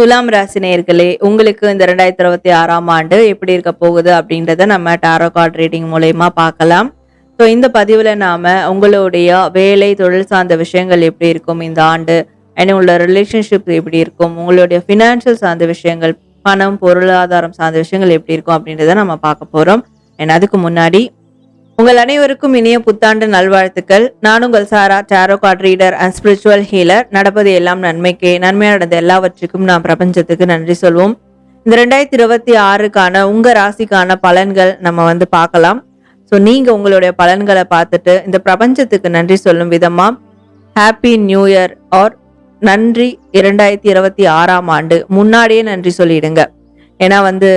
துலாம் ராசி உங்களுக்கு இந்த ரெண்டாயிரத்தி இருபத்தி ஆறாம் ஆண்டு எப்படி இருக்க போகுது அப்படின்றத நம்ம டாரோ கார்ட் ரீடிங் மூலயமா பார்க்கலாம். ஸோ இந்த பதிவில் நாம உங்களுடைய வேலை தொழில் சார்ந்த விஷயங்கள் எப்படி இருக்கும் இந்த ஆண்டு? அண்ட் உங்களோட ரிலேஷன்ஷிப் எப்படி இருக்கும்? உங்களுடைய ஃபினான்ஷியல் சார்ந்த விஷயங்கள் பணம் பொருளாதாரம் சார்ந்த விஷயங்கள் எப்படி இருக்கும் அப்படின்றத நம்ம பார்க்க போறோம். அண்ட் அதுக்கு முன்னாடி உங்கள் அனைவருக்கும் இனிய புத்தாண்டு நல்வாழ்த்துக்கள். நான் உங்கள் Sara tarot card reader and spiritual healer நடப்பது எல்லாம் நன்மைக்கே. நன்மையாக நடந்த எல்லாவற்றுக்கும் நாம் பிரபஞ்சத்துக்கு நன்றி சொல்வோம். இந்த ரெண்டாயிரத்தி இருபத்தி ஆறுக்கான உங்க ராசிக்கான பலன்கள் நம்ம வந்து பார்க்கலாம். ஸோ நீங்க உங்களுடைய பலன்களை பார்த்துட்டு இந்த பிரபஞ்சத்துக்கு நன்றி சொல்லும் விதமா ஹாப்பி நியூ இயர் ஆர் நன்றி இரண்டாயிரத்தி இருபத்தி ஆறாம் ஆண்டு. முன்னாடியே நன்றி சொல்லிடுங்க. ஏன்னா வந்து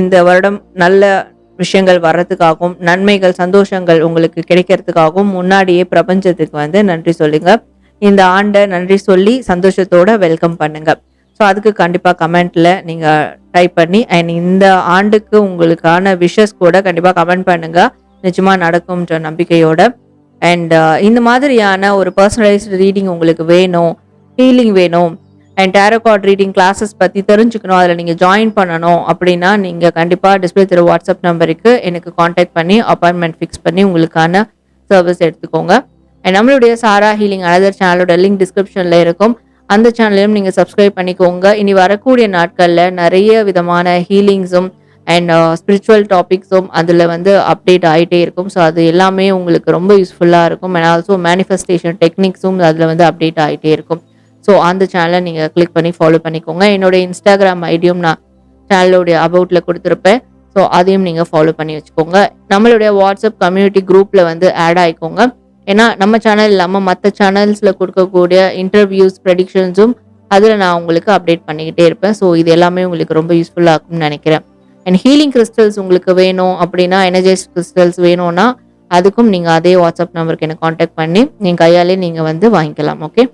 இந்த வருடம் நல்ல விஷயங்கள் வர்றதுக்காகவும் நன்மைகள் சந்தோஷங்கள் உங்களுக்கு கிடைக்கிறதுக்காகவும் முன்னாடியே பிரபஞ்சத்துக்கு வந்து நன்றி சொல்லுங்க. இந்த ஆண்டை நன்றி சொல்லி சந்தோஷத்தோட வெல்கம் பண்ணுங்க. ஸோ அதுக்கு கண்டிப்பாக கமெண்ட்டில் நீங்கள் டைப் பண்ணி அண்ட் இந்த ஆண்டுக்கு உங்களுக்கான விஷஸ் கூட கண்டிப்பாக கமெண்ட் பண்ணுங்கள் நிஜமாக நடக்கும்ன்ற நம்பிக்கையோட. அண்ட் uh, இந்த மாதிரியான ஒரு பர்சனலைஸ்டு ரீடிங் உங்களுக்கு வேணும் ஹீலிங் வேணும் and tarot card reading classes பற்றி தெரிஞ்சுக்கணும். அதில் நீங்கள் ஜாயின் பண்ணணும் அப்படின்னா நீங்கள் கண்டிப்பாக டிஸ்பிளே திரு வாட்ஸ்அப் நம்பருக்கு எனக்கு காண்டாக்ட் பண்ணி அப்பாயின்மெண்ட் ஃபிக்ஸ் பண்ணி உங்களுக்கான சர்வீஸ் எடுத்துக்கோங்க. அண்ட் நம்மளுடைய சாரா ஹீலிங் அனதர் சேனலோட லிங்க் டிஸ்கிரிப்ஷனில் இருக்கும். அந்த சேனலையும் நீங்கள் சப்ஸ்கிரைப் பண்ணிக்கோங்க. இனி வரக்கூடிய நாட்களில் நிறைய விதமான ஹீலிங்ஸும் அண்ட் ஸ்பிரிச்சுவல் டாபிக்ஸும் அதில் வந்து அப்டேட் ஆகிட்டே இருக்கும். ஸோ அது எல்லாமே உங்களுக்கு ரொம்ப யூஸ்ஃபுல்லாக இருக்கும். அண்ட் ஆல்சோ மேனிஃபெஸ்டேஷன் டெக்னிக்ஸும் அதில் வந்து அப்டேட் ஆகிட்டே இருக்கும். ஸோ அந்த சேனலை நீங்கள் கிளிக் பண்ணி ஃபாலோ பண்ணிக்கோங்க. என்னோட இன்ஸ்டாகிராம் ஐடியும் நான் சேனலோடைய அபவுட்டில் கொடுத்துருப்பேன். ஸோ அதையும் நீங்கள் ஃபாலோ பண்ணி வச்சுக்கோங்க. நம்மளுடைய வாட்ஸ்அப் கம்யூனிட்டி குரூப்பில் வந்து ஆட் ஆகிக்கோங்க ஏன்னா நம்ம சேனல் இல்லாமல் மற்ற சேனல்ஸில் கொடுக்கக்கூடிய இன்டர்வியூஸ் ப்ரெடிக்ஷன்ஸும் அதில் நான் உங்களுக்கு அப்டேட் பண்ணிக்கிட்டே இருப்பேன். ஸோ இது எல்லாமே உங்களுக்கு ரொம்ப யூஸ்ஃபுல்லாக இருக்கும்னு நினைக்கிறேன். அண்ட் ஹீலிங் கிறிஸ்டல்ஸ் உங்களுக்கு வேணும் அப்படின்னா எனர்ஜைஸ் கிறிஸ்டல்ஸ் வேணும்னா அதுக்கும் நீங்கள் அதே வாட்ஸ்அப் நம்பருக்கு எனக்கு காண்டாக்ட் பண்ணி நீங்கள் கையாலே நீங்கள் வந்து வாங்கிக்கலாம். ஓகே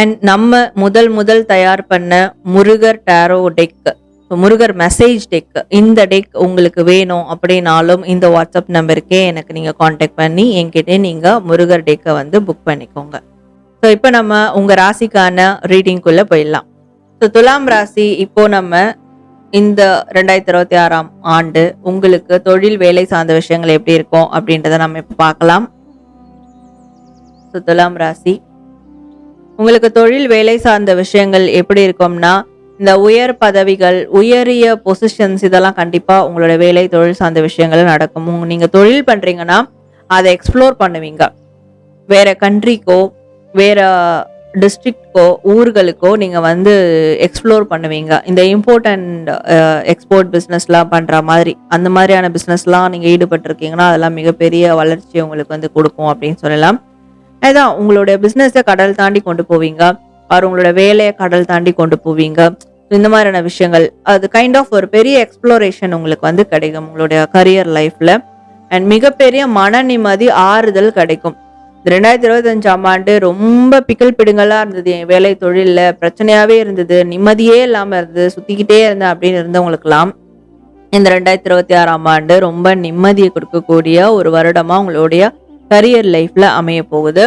அண்ட் நம்ம முதல் முதல் தயார் பண்ண Murugar tarot deck Murugar message deck இந்த டெக் உங்களுக்கு வேணும் அப்படின்னாலும் இந்த வாட்ஸ்அப் நம்பருக்கே எனக்கு நீங்கள் காண்டாக்ட் பண்ணி என்கிட்ட நீங்கள் முருகர் டெக்கை வந்து புக் பண்ணிக்கோங்க. ஸோ இப்போ நம்ம உங்கள் ராசிக்கான ரீடிங்குள்ளே போயிடலாம். ஸோ துலாம் ராசி இப்போ நம்ம இந்த ரெண்டாயிரத்தி இருபத்தி ஆறாம் ஆண்டு உங்களுக்கு தொழில் வேலை சார்ந்த விஷயங்கள் எப்படி இருக்கும் அப்படின்றத நம்ம இப்போ பார்க்கலாம். ஸோ துலாம் ராசி உங்களுக்கு தொழில் வேலை சார்ந்த விஷயங்கள் எப்படி இருக்கும்னா இந்த உயர் பதவிகள் உயரிய பொசிஷன்ஸ் இதெல்லாம் கண்டிப்பாக உங்களோட வேலை தொழில் சார்ந்த விஷயங்கள் நடக்கும். நீங்கள் தொழில் பண்ணுறீங்கன்னா அதை எக்ஸ்ப்ளோர் பண்ணுவீங்க. வேற கண்ட்ரிக்கோ வேற டிஸ்ட்ரிக்ட்கோ ஊர்களுக்கோ நீங்கள் வந்து எக்ஸ்ப்ளோர் பண்ணுவீங்க. இந்த இம்போர்ட்டன்ட் எக்ஸ்போர்ட் பிஸ்னஸ்லாம் பண்ணுற மாதிரி அந்த மாதிரியான பிஸ்னஸ்லாம் நீங்கள் ஈடுபட்டிருக்கீங்கன்னா அதெல்லாம் மிகப்பெரிய வளர்ச்சி உங்களுக்கு வந்து கொடுக்கும் அப்படின்னு சொல்லலாம். அதான் உங்களுடைய பிஸ்னஸை கடல் தாண்டி கொண்டு போவீங்க. அவர் உங்களோட வேலையை கடல் தாண்டி கொண்டு போவீங்க. இந்த மாதிரியான விஷயங்கள். அது கைண்ட் ஆஃப் ஒரு பெரிய எக்ஸ்ப்ளோரேஷன் உங்களுக்கு வந்து கிடைக்கும் உங்களுடைய கரியர் லைஃப்பில் அண்ட் மிகப்பெரிய மன நிம்மதி ஆறுதல் கிடைக்கும். இந்த ரெண்டாயிரத்தி இருபத்தஞ்சாம் ஆண்டு ரொம்ப பிக்கல் பிடுங்கலாக இருந்தது. என் வேலை தொழிலில் பிரச்சனையாகவே இருந்தது. நிம்மதியே இல்லாமல் இருந்தது. சுற்றிக்கிட்டே இருந்தேன் அப்படின்னு இருந்தவங்களுக்கெல்லாம் இந்த ரெண்டாயிரத்தி இருபத்தி ஆறாம் ஆண்டு ரொம்ப நிம்மதியை கொடுக்கக்கூடிய ஒரு வருடமாக உங்களுடைய கரியர் லைஃப்பில் அமைய போகுது.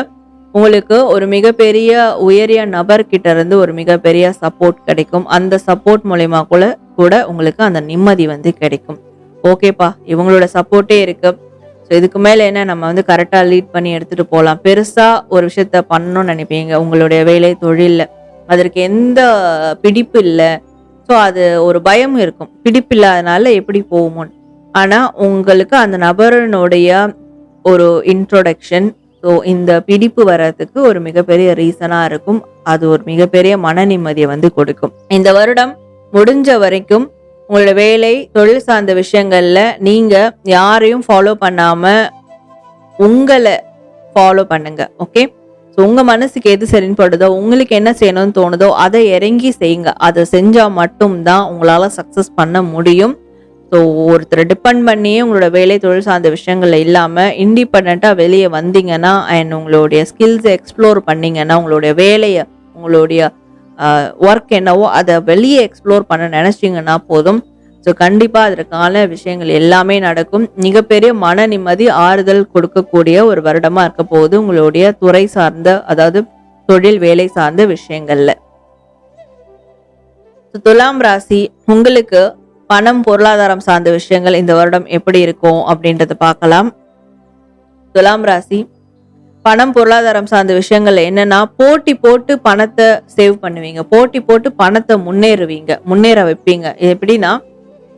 உங்களுக்கு ஒரு மிகப்பெரிய உயரிய நபர்கிட்ட இருந்து ஒரு மிகப்பெரிய சப்போர்ட் கிடைக்கும். அந்த சப்போர்ட் மூலயமா கூட கூட உங்களுக்கு அந்த நிம்மதி வந்து கிடைக்கும். ஓகேப்பா இவங்களோட சப்போர்ட்டே இருக்கு. ஸோ இதுக்கு மேலே என்ன? நம்ம வந்து கரெக்டாக லீட் பண்ணி எடுத்துகிட்டு போகலாம் பெருசாக ஒரு விஷயத்த பண்ணணும்னு நினைப்பீங்க. உங்களுடைய வேலை தொழிலில். அதற்கு எந்த பிடிப்பு இல்லை. ஸோ அது ஒரு பயம் இருக்கும். பிடிப்பு இல்லாதனால எப்படி போகுமோன்னு. ஆனால் உங்களுக்கு அந்த நபரனுடைய ஒரு இன்ட்ரொடக்ஷன் ஸோ இந்த பிடிப்பு வர்றதுக்கு ஒரு மிகப்பெரிய ரீசனாக இருக்கும். அது ஒரு மிகப்பெரிய மன நிம்மதியை வந்து கொடுக்கும். இந்த வருடம் முடிஞ்ச வரைக்கும் உங்களோட வேலை தொழில் சார்ந்த விஷயங்கள்ல நீங்கள் யாரையும் ஃபாலோ பண்ணாமல் உங்களை ஃபாலோ பண்ணுங்க ஓகே ஸோ உங்கள் மனசுக்கு எது சரின்னு உங்களுக்கு என்ன செய்யணும்னு தோணுதோ அதை இறங்கி செய்யுங்க. அதை செஞ்சால் மட்டும்தான் உங்களால் சக்ஸஸ் பண்ண முடியும். ஸோ ஒருத்தரை டிபெண்ட் பண்ணியே உங்களோட வேலை தொழில் சார்ந்த விஷயங்கள் இல்லாமல் இண்டிபெண்ட்டாக வெளியே வந்தீங்கன்னா அண்ட் உங்களுடைய ஸ்கில்ஸை எக்ஸ்ப்ளோர் பண்ணிங்கன்னா உங்களுடைய வேலையை உங்களுடைய ஒர்க் என்னவோ அதை வெளியே எக்ஸ்ப்ளோர் பண்ண நினச்சிங்கன்னா போதும். ஸோ கண்டிப்பாக அதற்கான விஷயங்கள் எல்லாமே நடக்கும். மிகப்பெரிய மன நிம்மதி ஆறுதல் கொடுக்கக்கூடிய ஒரு வருடமாக இருக்க போகுது உங்களுடைய துறை சார்ந்த அதாவது தொழில் வேலை சார்ந்த விஷயங்கள்ல. துலாம் ராசி உங்களுக்கு பணம் பொருளாதாரம் சார்ந்த விஷயங்கள் இந்த வருடம் எப்படி இருக்கும் அப்படின்றத பார்க்கலாம். துலாம் ராசி. பணம் பொருளாதாரம் சார்ந்த விஷயங்கள் என்னன்னா போட்டி போட்டு பணத்தை சேவ் பண்ணுவீங்க. போட்டி போட்டு பணத்தை முன்னேறுவீங்க. முன்னேற வைப்பீங்க. இது எப்படின்னா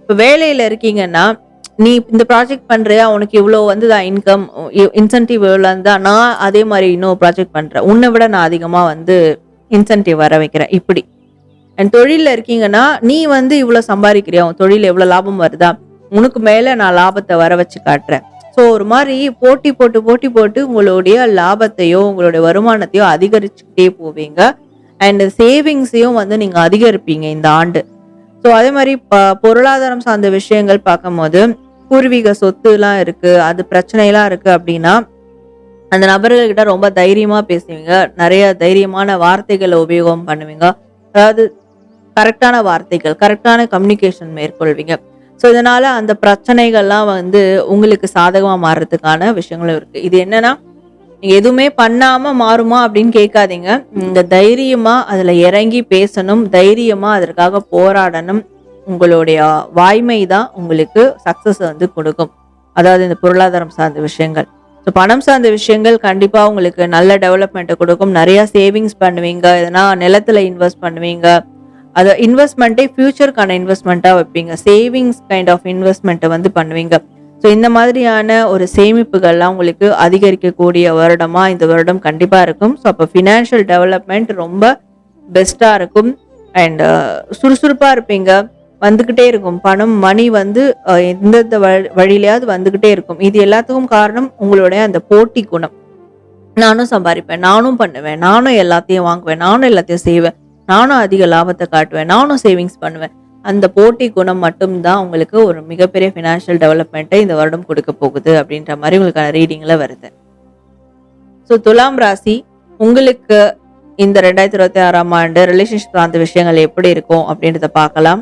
இப்போ வேலையில் இருக்கீங்கன்னா நீ இந்த ப்ராஜெக்ட் பண்ணுறியா உனக்கு இவ்வளோ வந்து இன்கம் இன்சென்டிவ் இவ்வளோ இருந்தால் நான் அதே மாதிரி இன்னும் ப்ராஜெக்ட் பண்ணுறேன் உன்னை விட நான் அதிகமாக வந்து இன்சென்டிவ் வர வைக்கிறேன். இப்படி. என் தொழிலில் இருக்கீங்கன்னா நீ வந்து இவ்வளோ சம்பாதிக்கிறியா? உன் தொழில் எவ்வளோ லாபம் வருதா? உனக்கு மேலே நான் லாபத்தை வர வச்சு காட்டுறேன். ஸோ ஒரு மாதிரி போட்டி போட்டு போட்டி போட்டு உங்களுடைய லாபத்தையோ உங்களுடைய வருமானத்தையோ அதிகரிச்சுக்கிட்டே போவீங்க. அண்ட் சேவிங்ஸையும் வந்து நீங்கள் அதிகரிப்பீங்க இந்த ஆண்டு. ஸோ அதே மாதிரி ப பொருளாதாரம் சார்ந்த விஷயங்கள் பார்க்கும்போது பூர்வீக சொத்துலாம் இருக்குது அது பிரச்சனைலாம் இருக்குது அப்படின்னா அந்த நபர்கள்கிட்ட ரொம்ப தைரியமாக பேசுவீங்க. நிறைய தைரியமான வார்த்தைகளை உபயோகம் பண்ணுவீங்க. அதாவது கரெக்டான வார்த்தைகள் கரெக்டான கம்யூனிகேஷன் மேற்கொள்வீங்க. ஸோ இதனால அந்த பிரச்சனைகள்லாம் வந்து உங்களுக்கு சாதகமாக மாறுறதுக்கான விஷயங்களும் இருக்குது இது என்னென்னா நீங்கள் எதுவுமே பண்ணாமல் மாறுமா அப்படின்னு கேட்காதீங்க. இந்த தைரியமாக அதில் இறங்கி பேசணும் தைரியமாக அதற்காக போராடணும். உங்களுடைய வாய்மை தான் உங்களுக்கு சக்சஸ் வந்து கொடுக்கும். அதாவது இந்த பொருளாதாரம் சார்ந்த விஷயங்கள். ஸோ பணம் சார்ந்த விஷயங்கள் கண்டிப்பாக உங்களுக்கு நல்ல டெவலப்மெண்ட்டை கொடுக்கும். நிறையா சேவிங்ஸ் பண்ணுவீங்க. எதனா நிலத்துல இன்வெஸ்ட் பண்ணுவீங்க. அதை இன்வெஸ்ட்மெண்ட்டே ஃபியூச்சருக்கான இன்வெஸ்ட்மெண்ட்டாக வைப்பீங்க. சேவிங்ஸ் கைண்ட் ஆஃப் இன்வெஸ்ட்மெண்ட்டை வந்து பண்ணுவீங்க. ஸோ இந்த மாதிரியான ஒரு சேமிப்புகள்லாம் உங்களுக்கு அதிகரிக்கக்கூடிய வருடமாக இந்த வருடம் கண்டிப்பாக இருக்கும். ஸோ அப்போ ஃபினான்ஷியல் டெவலப்மெண்ட் ரொம்ப பெஸ்ட்டாக இருக்கும். அண்ட் uh, சுறுசுறுப்பாக இருப்பீங்க. வந்துக்கிட்டே இருக்கும். பணம் மணி வந்து uh, எந்தெந்த வழி- வந்துக்கிட்டே இருக்கும். இது எல்லாத்துக்கும் காரணம் உங்களுடைய அந்த போட்டி குணம். நானும் சம்பாதிப்பேன் நானும் பண்ணுவேன். நானும் எல்லாத்தையும் வாங்குவேன். நானும் எல்லாத்தையும் செய்வேன். நானும் அதிக லாபத்தை காட்டுவேன் நானும் சேவிங்ஸ் பண்ணுவேன். அந்த போட்டி குணம் மட்டும்தான் உங்களுக்கு ஒரு மிகப்பெரிய ஃபினான்ஷியல் டெவலப்மெண்ட்டை இந்த வருடம் கொடுக்க போகுது அப்படின்ற மாதிரி உங்களுக்கான ரீடிங்கில் வருது. ஸோ துலாம் ராசி உங்களுக்கு இந்த ரெண்டாயிரத்தி இருபத்தி ஆறாம் ஆண்டு ரிலேஷன்ஷிப் சார்ந்த விஷயங்கள் எப்படி இருக்கும் அப்படின்றத பார்க்கலாம்.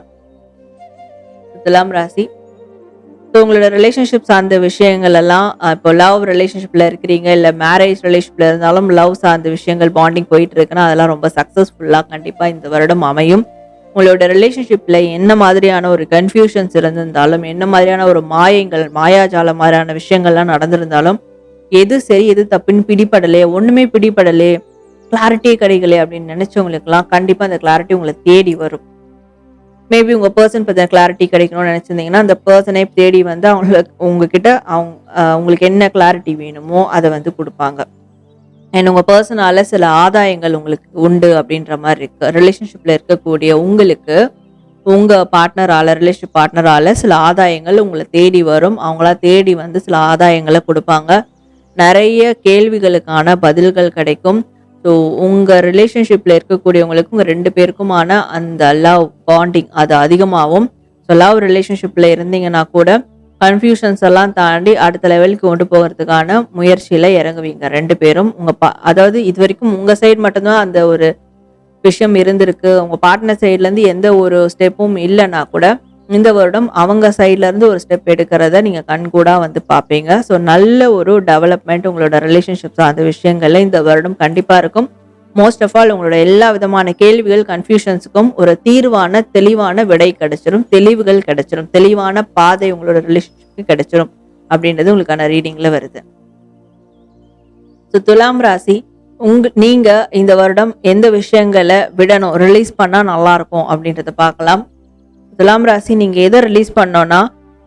துலாம் ராசி ஸோ உங்களோட ரிலேஷன்ஷிப் சார்ந்த விஷயங்கள் எல்லாம் இப்போ லவ் ரிலேஷன்ஷிப்பில் இருக்கிறீங்க இல்லை மேரேஜ் ரிலேஷன்ஷிப்ல இருந்தாலும் லவ் சார்ந்த விஷயங்கள் பாண்டிங் போயிட்டு இருக்குன்னா அதெல்லாம் ரொம்ப சக்ஸஸ்ஃபுல்லாக கண்டிப்பாக இந்த வருடம் அமையும். உங்களோட ரிலேஷன்ஷிப்பில் என்ன மாதிரியான ஒரு கன்ஃபியூஷன்ஸ் இருந்திருந்தாலும் என்ன மாதிரியான ஒரு மாயங்கள் மாயாஜால மாதிரியான விஷயங்கள்லாம் நடந்திருந்தாலும் எது சரி எது தப்புன்னு பிடிபடலே ஒன்றுமே பிடிபடலே கிளாரிட்டியே கிடைக்கலே அப்படின்னு நினச்சவங்களுக்குலாம் கண்டிப்பாக அந்த கிளாரிட்டி உங்களை தேடி வரும். மேபி உங்கள் பர்சன் பற்றின கிளாரிட்டி கிடைக்கணும்னு நினச்சிருந்தீங்கன்னா அந்த பர்சனை தேடி வந்து அவங்களுக்கு உங்ககிட்ட அவங்க உங்களுக்கு என்ன கிளாரிட்டி வேணுமோ அதை வந்து கொடுப்பாங்க. அண்ட் உங்கள் பர்சனால சில ஆதாயங்கள் உங்களுக்கு உண்டு அப்படின்ற மாதிரி இருக்கு. ரிலேஷன்ஷிப்பில் இருக்கக்கூடிய உங்களுக்கு உங்கள் பார்ட்னரால் ரிலேஷன்ஷிப் பார்ட்னரால் சில ஆதாயங்கள் உங்களை தேடி வரும். அவங்களா தேடி வந்து சில ஆதாயங்களை கொடுப்பாங்க. நிறைய கேள்விகளுக்கான பதில்கள் கிடைக்கும். ஸோ உங்கள் ரிலேஷன்ஷிப்பில் இருக்கக்கூடியவங்களுக்கு உங்கள் ரெண்டு பேருக்குமான அந்த லவ் பாண்டிங் அது அதிகமாகும். ஸோ லவ் ரிலேஷன்ஷிப்பில் இருந்தீங்கன்னா கூட கன்ஃபியூஷன்ஸ் எல்லாம் தாண்டி அடுத்த லெவலுக்கு கொண்டு போகிறதுக்கான முயற்சியில் இறங்குவீங்க ரெண்டு பேரும். உங்கள் பா அதாவது இது வரைக்கும் உங்கள் சைடு மட்டும்தான் அந்த ஒரு விஷயம் இருந்திருக்கு. உங்கள் பார்ட்னர் சைட்லேருந்து எந்த ஒரு ஸ்டெப்பும் இல்லைன்னா கூட இந்த வருடம் அவங்க சைட்லேருந்து ஒரு ஸ்டெப் எடுக்கிறத நீங்க கண்கூடா வந்து பார்ப்பீங்க. ஸோ நல்ல ஒரு டெவலப்மெண்ட் உங்களோட ரிலேஷன்ஷிப் சார்ந்த விஷயங்களில் இந்த வருடம் கண்டிப்பா இருக்கும். மோஸ்ட் ஆஃப் ஆல் உங்களோட எல்லா விதமான கேள்விகள் கன்ஃபியூஷன்ஸுக்கும் ஒரு தீர்வான தெளிவான விடை கிடைச்சிரும். தெளிவுகள் கிடைச்சிரும். தெளிவான பாதை உங்களோட ரிலேஷன்ஷிப்க்கு கிடைச்சிரும் அப்படின்றது உங்களுக்கான ரீடிங்ல வருது. ஸோ துலாம் ராசி உங்க நீங்க இந்த வருடம் எந்த விஷயங்களை விடணும் ரிலீஸ் பண்ணா நல்லா இருக்கும் அப்படின்றத பார்க்கலாம். துலாம் ராசி நீங்க எதை ரிலீஸ் பண்ணோன்னா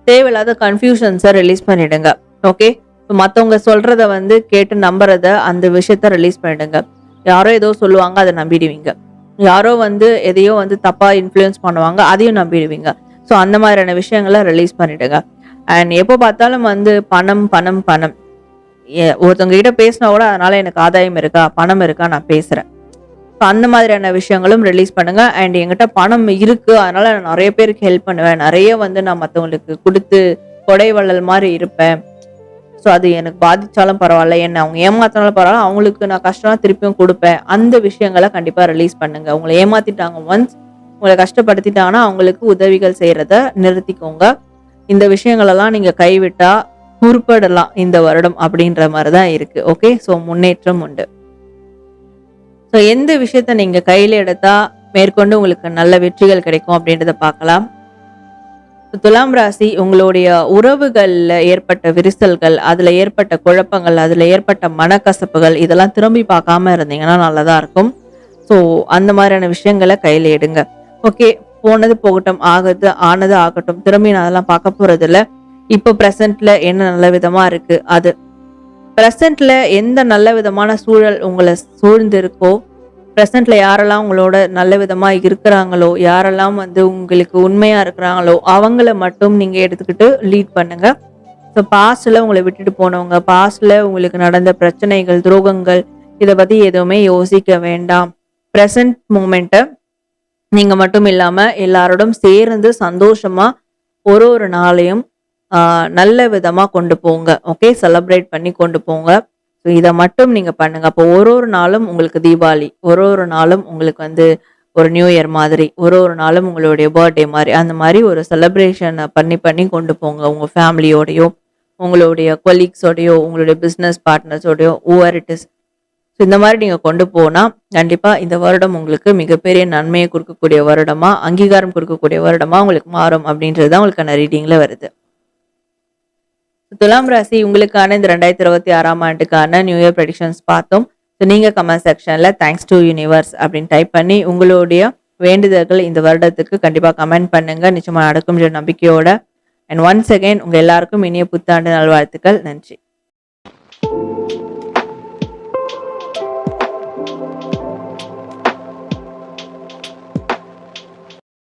தேவையில்லாத கன்ஃபியூஷன்ஸை ரிலீஸ் பண்ணிடுங்க. ஓகே இப்போ மற்றவங்க சொல்றத வந்து கேட்டு நம்புறத அந்த விஷயத்த ரிலீஸ் பண்ணிடுங்க. யாரோ ஏதோ சொல்லுவாங்க அதை நம்பிடுவீங்க. யாரோ வந்து எதையோ வந்து தப்பா இன்ஃப்ளூயன்ஸ் பண்ணுவாங்க அதையும் நம்பிடுவீங்க. ஸோ அந்த மாதிரியான விஷயங்களை ரிலீஸ் பண்ணிடுங்க. அண்ட் எப்போ பார்த்தாலும் வந்து பணம் பணம் பணம். ஒருத்தவங்க கிட்ட பேசினா கூட அதனால எனக்கு ஆதாயம் இருக்கா பணம் இருக்கா நான் பேசுறேன். ஸோ அந்த மாதிரியான விஷயங்களும் ரிலீஸ் பண்ணுங்க. அண்ட் என்கிட்ட பணம் இருக்கு. அதனால நான் நிறைய பேருக்கு ஹெல்ப் பண்ணுவேன். நிறைய வந்து நான் மற்றவங்களுக்கு கொடுத்து கொடை வள்ளல் மாதிரி இருப்பேன். ஸோ அது எனக்கு பாதிச்சாலும் பரவாயில்ல. என்ன அவங்க ஏமாத்தினாலும் பரவாயில்ல. அவங்களுக்கு நான் கஷ்டம் திருப்பியும் கொடுப்பேன். அந்த விஷயங்களை கண்டிப்பாக ரிலீஸ் பண்ணுங்க. உங்களை ஏமாத்திட்டாங்க ஒன்ஸ் உங்களை கஷ்டப்படுத்திட்டாங்கன்னா அவங்களுக்கு உதவிகள் செய்கிறத நிறுத்திக்கோங்க. இந்த விஷயங்களெல்லாம் நீங்கள் கைவிட்டால் உருப்படலாம் இந்த வருடம் அப்படின்ற மாதிரி தான் இருக்குது ஓகே ஸோ முன்னேற்றம் உண்டு. ஸோ எந்த விஷயத்த நீங்க கையில எடுத்தா மேற்கொண்டு உங்களுக்கு நல்ல வெற்றிகள் கிடைக்கும் அப்படின்றத பார்க்கலாம். துலாம் ராசி உங்களுடைய உறவுகள்ல ஏற்பட்ட விரிசல்கள் அதுல ஏற்பட்ட குழப்பங்கள் அதுல ஏற்பட்ட மனக்கசப்புகள் இதெல்லாம் திரும்பி பார்க்காம இருந்தீங்கன்னா நல்லதாக இருக்கும். ஸோ அந்த மாதிரியான விஷயங்களை கையில எடுங்க. ஓகே போனது போகட்டும் ஆகுது ஆனது ஆகட்டும் திரும்பி நான் அதெல்லாம் பார்க்க போறது இல்ல இப்போ ப்ரெசண்ட்டில் என்ன நல்ல விதமா இருக்கு அது ப்ரெசண்ட்டில் எந்த நல்ல விதமான சூழல் உங்களை சூழ்ந்து இருக்கோ யாரெல்லாம் உங்களோட நல்ல விதமாக இருக்கிறாங்களோ யாரெல்லாம் வந்து உங்களுக்கு உண்மையாக இருக்கிறாங்களோ அவங்கள மட்டும் நீங்கள் எடுத்துக்கிட்டு லீட் பண்ணுங்கள் ஸோ பாஸ்டில் உங்களை விட்டுட்டு போனவங்க பாஸ்டில் உங்களுக்கு நடந்த பிரச்சனைகள் துரோகங்கள் இதை பற்றி எதுவுமே யோசிக்க வேண்டாம். ப்ரெசன்ட் மூமெண்ட்டை நீங்கள் மட்டும் இல்லாமல் எல்லாரோடும் சேர்ந்து சந்தோஷமாக ஒரு ஒரு நாளையும் நல்ல விதமாக கொண்டு போங்க. ஓகே செலப்ரேட் பண்ணி கொண்டு போங்க. ஸோ இதை மட்டும் நீங்கள் பண்ணுங்கள் அப்போ ஒரு ஒரு நாளும் உங்களுக்கு தீபாவளி ஒரு ஒரு நாளும் உங்களுக்கு வந்து ஒரு நியூ இயர் மாதிரி ஒரு ஒரு நாளும் உங்களுடைய பர்த்டே மாதிரி அந்த மாதிரி ஒரு செலப்ரேஷனை பண்ணி பண்ணி கொண்டு போங்க. உங்கள் ஃபேமிலியோடையோ உங்களுடைய கொலீக்ஸோடையோ உங்களுடைய பிஸ்னஸ் பார்ட்னர்ஸோடையோ ஓவர் இட் இஸ் ஸோ இந்த மாதிரி நீங்கள் கொண்டு போனால் கண்டிப்பாக இந்த வருடம் உங்களுக்கு மிகப்பெரிய நன்மையை கொடுக்கக்கூடிய வருடமாக அங்கீகாரம் கொடுக்கக்கூடிய வருடமாக உங்களுக்கு மாறும் அப்படின்றது தான் உங்களுக்கான ரீடிங்கில் வருது. துலாம் ராசி உங்களுக்கான இந்த ரெண்டாயிரத்தி இருபத்தி ஆறாம் ஆண்டுக்கான நியூ இயர் ப்ரெடிக்ஷன்ஸ் பார்த்தோம். ஸோ நீங்கள் கமெண்ட் செக்ஷனில் தேங்க்ஸ் டு யூனிவர்ஸ் அப்படின்னு டைப் பண்ணி உங்களுடைய வேண்டுதல்கள் இந்த வருடத்துக்கு கண்டிப்பாக கமெண்ட் பண்ணுங்க. நிச்சயமாக நடக்கும் நம்பிக்கையோட. அண்ட் ஒன்ஸ் அகைன் உங்கள் எல்லாருக்கும் இனிய புத்தாண்டு நல்வாழ்த்துக்கள். நன்றி.